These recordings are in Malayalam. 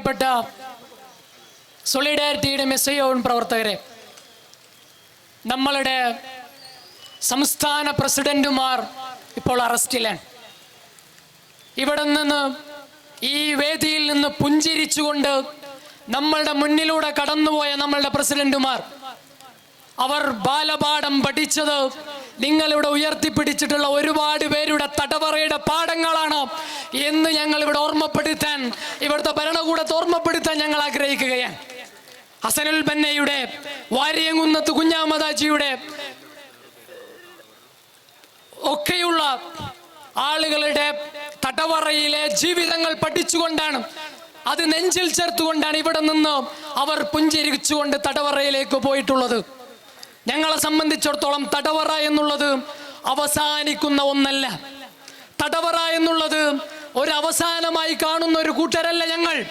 പ്രിയപ്പെട്ട സൊളിഡാരിറ്റിയുടെ മെസ്സയോൺ പ്രവർത്തകരെ നമ്മളുടെ സംസ്ഥാന പ്രസിഡന്റുമാർ ഇപ്പോൾ അറസ്റ്റിലാണ്. ഇവിടെ നിന്ന് ഈ വേദിയിൽ നിന്ന് പുഞ്ചിരിച്ചുകൊണ്ട് നമ്മളുടെ മുന്നിലൂടെ കടന്നുപോയ നമ്മളുടെ പ്രസിഡന്റുമാർ അവർ ബാലപാഠം പഠിച്ചത് നിങ്ങളിവിടെ ഉയർത്തിപ്പിടിച്ചിട്ടുള്ള ഒരുപാട് പേരുടെ തടവറയുടെ പാഠങ്ങളാണ് എന്ന് ഞങ്ങൾ ഇവിടെ ഓർമ്മപ്പെടുത്താൻ ഇവിടുത്തെ ഭരണകൂടത്തെ ഓർമ്മപ്പെടുത്താൻ ഞങ്ങൾ ആഗ്രഹിക്കുകയാണ്. ഹസനുൽ ബന്നയുടെ വാര്യങ്കുന്നത്ത് കുഞ്ഞാമദാജിയുടെ ഒക്കെയുള്ള ആളുകളുടെ തടവറയിലെ ജീവിതങ്ങൾ പഠിച്ചുകൊണ്ടാണ് അത് നെഞ്ചിൽ ചേർത്തുകൊണ്ടാണ് ഇവിടെ നിന്ന് അവർ പുഞ്ചിരിച്ചുകൊണ്ട് തടവറയിലേക്ക് പോയിട്ടുള്ളത്. ഞങ്ങളെ സംബന്ധിച്ചിടത്തോളം തടവറ എന്നുള്ളത് അവസാനിക്കുന്ന ഒന്നല്ല. തടവറ എന്നുള്ളത് ഒരു അവസാനമായി കാണുന്ന ഒരു കൂട്ടരല്ല ഞങ്ങൾ.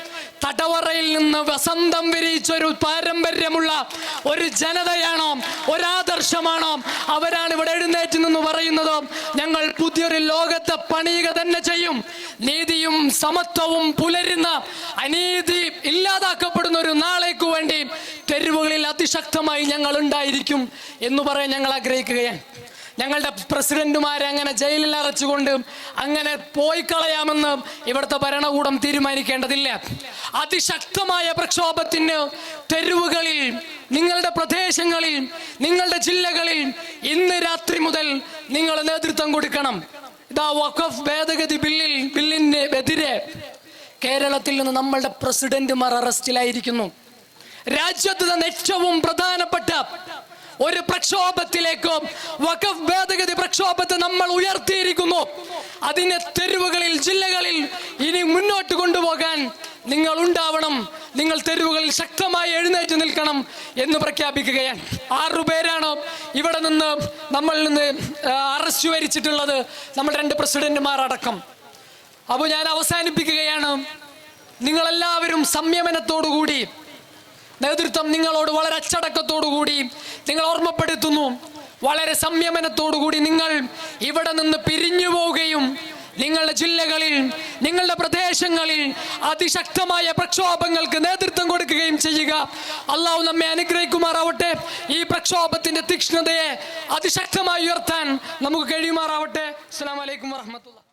തടവറയിൽ നിന്ന് വസന്തം വിരിയിച്ച ഒരു പാരമ്പര്യമുള്ള ഒരു ജനതയാണോ ഒരാദർശമാണോ. അവരാണ് ഇവിടെ എഴുന്നേറ്റ് നിന്ന് പറയുന്നത് ഞങ്ങൾ പുതിയൊരു ലോകത്തെ പണിയുക തന്നെ ചെയ്യും. നീതിയും സമത്വവും പുലരുന്ന അനീതി ഇല്ലാതാക്കപ്പെടുന്ന ഒരു നാളേക്കു വേണ്ടി അതിശക്തമായി ഞങ്ങൾ ഉണ്ടായിരിക്കും എന്ന് പറയാൻ ഞങ്ങൾ ആഗ്രഹിക്കുകയാണ്. ഞങ്ങളുടെ പ്രസിഡന്റുമാരെ അങ്ങനെ ജയിലിൽ അറച്ചുകൊണ്ട് അങ്ങനെ പോയി കളയാമെന്ന് ഇവിടുത്തെ ഭരണകൂടം തീരുമാനിക്കേണ്ടതില്ല. അതിശക്തമായ പ്രക്ഷോഭത്തിന് തെരുവുകളിൽ നിങ്ങളുടെ പ്രദേശങ്ങളിൽ നിങ്ങളുടെ ജില്ലകളിൽ ഇന്ന് രാത്രി മുതൽ നിങ്ങൾ നേതൃത്വം കൊടുക്കണം. ഇതാ വഖഫ് ഭേദഗതി ബില്ലിൽ ബില്ലിനെതിരെ കേരളത്തിൽ നിന്ന് നമ്മളുടെ പ്രസിഡന്റുമാർ അറസ്റ്റിലായിരിക്കുന്നു. രാജ്യത്ത് തന്നെ ഏറ്റവും പ്രധാനപ്പെട്ട ഒരു പ്രക്ഷോഭത്തിലേക്കും വഖഫ് ഭേദഗതി പ്രക്ഷോഭത്തെ നമ്മൾ ഉയർത്തിയിരിക്കുന്നു. അതിനെ തെരുവുകളിൽ ജില്ലകളിൽ ഇനി മുന്നോട്ട് കൊണ്ടുപോകാൻ നിങ്ങൾ ഉണ്ടാവണം. നിങ്ങൾ തെരുവുകളിൽ ശക്തമായി എഴുന്നേറ്റ് നിൽക്കണം എന്ന് പ്രഖ്യാപിക്കുകയാണ്. ആറു പേരാണ് ഇവിടെ നിന്ന് നമ്മളിൽ നിന്ന് അറസ്റ്റ് വരിച്ചിട്ടുള്ളത് നമ്മൾ രണ്ട് പ്രസിഡന്റുമാർ അടക്കം അപ്പോൾ ഞാൻ അവസാനിപ്പിക്കുകയാണ്. നിങ്ങളെല്ലാവരും സംയമനത്തോടുകൂടി നേതൃത്വം നിങ്ങളോട് വളരെ അച്ചടക്കത്തോടുകൂടി നിങ്ങൾ ഓർമ്മപ്പെടുത്തുന്നു. വളരെ സംയമനത്തോടുകൂടി നിങ്ങൾ ഇവിടെ നിന്ന് പിരിഞ്ഞു പോവുകയും നിങ്ങളുടെ ജില്ലകളിൽ നിങ്ങളുടെ പ്രദേശങ്ങളിൽ അതിശക്തമായ പ്രക്ഷോഭങ്ങൾക്ക് നേതൃത്വം കൊടുക്കുകയും ചെയ്യുക. അള്ളാഹു നമ്മെ അനുഗ്രഹിക്കുമാറാവട്ടെ. ഈ പ്രക്ഷോഭത്തിന്റെ തീക്ഷ്ണതയെ അതിശക്തമായി ഉയർത്താൻ നമുക്ക് കഴിയുമാറാവട്ടെ. അസ്സാം വലൈക്കും വാഹമത്തുള്ള